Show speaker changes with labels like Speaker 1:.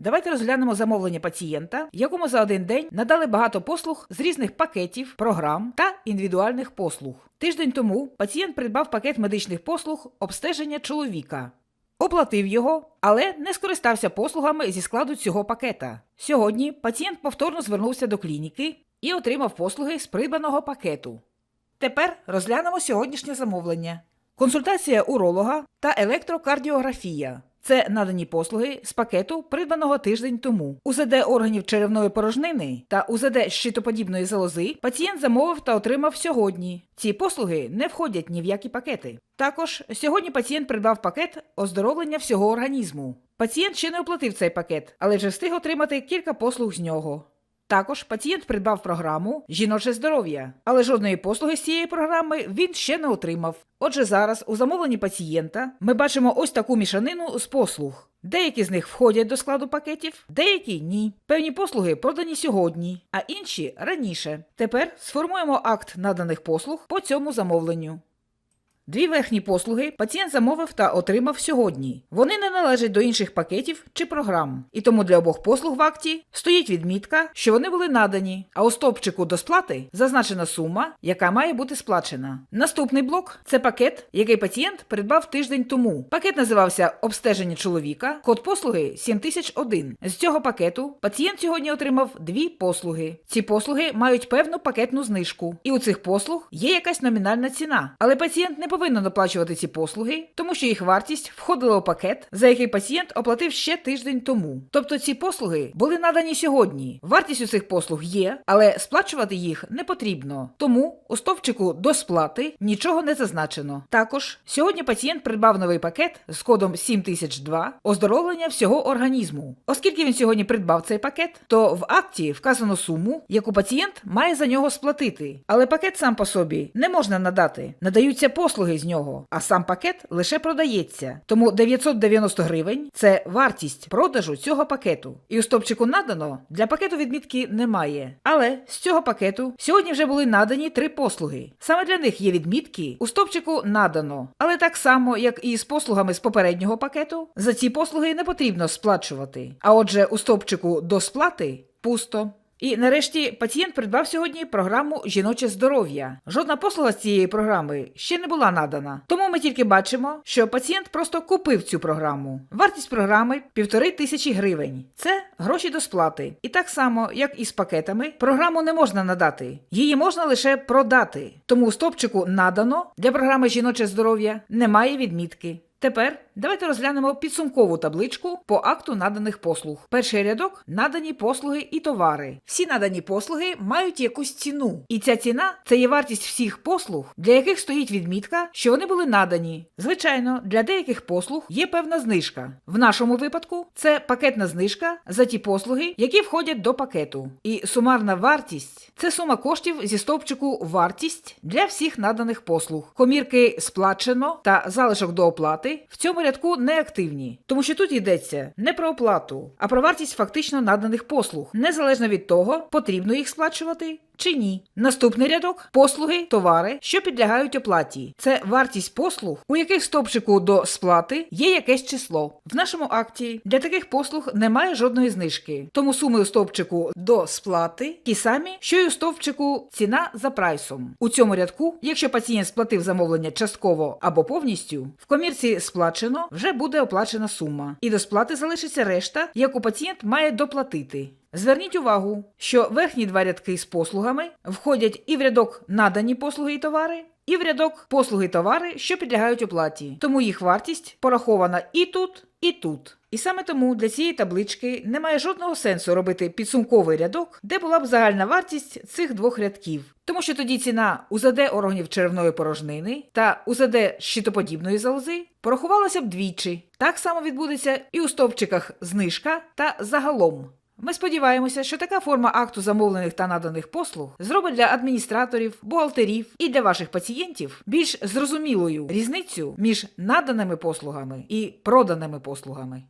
Speaker 1: Давайте розглянемо замовлення пацієнта, якому за один день надали багато послуг з різних пакетів, програм та індивідуальних послуг. Тиждень тому пацієнт придбав пакет медичних послуг обстеження чоловіка. Оплатив його, але не скористався послугами зі складу цього пакета. Сьогодні пацієнт повторно звернувся до клініки і отримав послуги з придбаного пакету. Тепер розглянемо сьогоднішнє замовлення: консультація уролога та електрокардіографія. Це надані послуги з пакету, придбаного тиждень тому. УЗД органів черевної порожнини та УЗД щитоподібної залози пацієнт замовив та отримав сьогодні. Ці послуги не входять ні в які пакети. Також сьогодні пацієнт придбав пакет оздоровлення всього організму. Пацієнт ще не оплатив цей пакет, але вже встиг отримати кілька послуг з нього. Також пацієнт придбав програму Жіноче здоров'я, але жодної послуги з цієї програми він ще не отримав. Отже, зараз у замовленні пацієнта ми бачимо ось таку мішанину з послуг. Деякі з них входять до складу пакетів, деякі ні. Певні послуги продані сьогодні, а інші раніше. Тепер сформуємо акт наданих послуг по цьому замовленню. Дві верхні послуги пацієнт замовив та отримав сьогодні. Вони не належать до інших пакетів чи програм, і тому для обох послуг в акті стоїть відмітка, що вони були надані, а у стовпчику до сплати зазначена сума, яка має бути сплачена. Наступний блок це пакет, який пацієнт придбав тиждень тому. Пакет називався Обстеження чоловіка, код послуги 7001. З цього пакету пацієнт сьогодні отримав дві послуги. Ці послуги мають певну пакетну знижку, і у цих послуг є якась номінальна ціна, але пацієнт не повинен оплачувати ці послуги, тому що їх вартість входила у пакет, за який пацієнт оплатив ще тиждень тому. Тобто ці послуги були надані сьогодні. Вартість у цих послуг є, але сплачувати їх не потрібно. Тому у стовпчику до сплати нічого не зазначено. Також сьогодні пацієнт придбав новий пакет з кодом 7002 оздоровлення всього організму. Оскільки він сьогодні придбав цей пакет, то в акті вказано суму, яку пацієнт має за нього сплатити. Але пакет сам по собі не можна надати. Надаються послуги з нього, а сам пакет лише продається. Тому 990 гривень це вартість продажу цього пакету. І у стопчику надано для пакету відмітки немає. Але з цього пакету сьогодні вже були надані три послуги. Саме для них є відмітки у стопчику надано. Але так само, як і з послугами з попереднього пакету, за ці послуги не потрібно сплачувати. А отже, у стопчику до сплати пусто. І нарешті пацієнт придбав сьогодні програму Жіноче здоров'я. Жодна послуга з цієї програми ще не була надана. Тому ми тільки бачимо, що пацієнт просто купив цю програму. Вартість програми півтори тисячі гривень. Це гроші до сплати. І так само, як і з пакетами, програму не можна надати. Її можна лише продати. Тому у стопчику надано для програми Жіноче здоров'я немає відмітки. Тепер давайте розглянемо підсумкову табличку по акту наданих послуг. Перший рядок надані послуги і товари. Всі надані послуги мають якусь ціну, і ця ціна це є вартість всіх послуг, для яких стоїть відмітка, що вони були надані. Звичайно, для деяких послуг є певна знижка. В нашому випадку це пакетна знижка за ті послуги, які входять до пакету. І сумарна вартість це сума коштів зі стовпчику вартість для всіх наданих послуг. Комірки сплачено та залишок до оплати в цьому рядку не активні, тому що тут йдеться не про оплату, а про вартість фактично наданих послуг, незалежно від того, потрібно їх сплачувати. Чи ні. Наступний рядок послуги, товари, що підлягають оплаті. Це вартість послуг, у яких в стопчику до сплати є якесь число. В нашому акті для таких послуг немає жодної знижки. Тому суми у стовпчику до сплати ті самі, що й у стовпчику ціна за прайсом. У цьому рядку, якщо пацієнт сплатив замовлення частково або повністю, в комірці сплачено вже буде оплачена сума. І до сплати залишиться решта, яку пацієнт має доплатити. Зверніть увагу, що верхні два рядки з послугами входять і в рядок надані послуги і товари, і в рядок послуги і товари, що підлягають оплаті. Тому їх вартість порахована і тут, і тут. І саме тому для цієї таблички немає жодного сенсу робити підсумковий рядок, де була б загальна вартість цих двох рядків. Тому що тоді ціна УЗД органів черевної порожнини та УЗД щитоподібної залози порахувалася б двічі. Так само відбудеться і у стовпчиках знижка та загалом. Ми сподіваємося, що така форма акту замовлених та наданих послуг зробить для адміністраторів, бухгалтерів і для ваших пацієнтів більш зрозумілою різницю між наданими послугами і проданими послугами.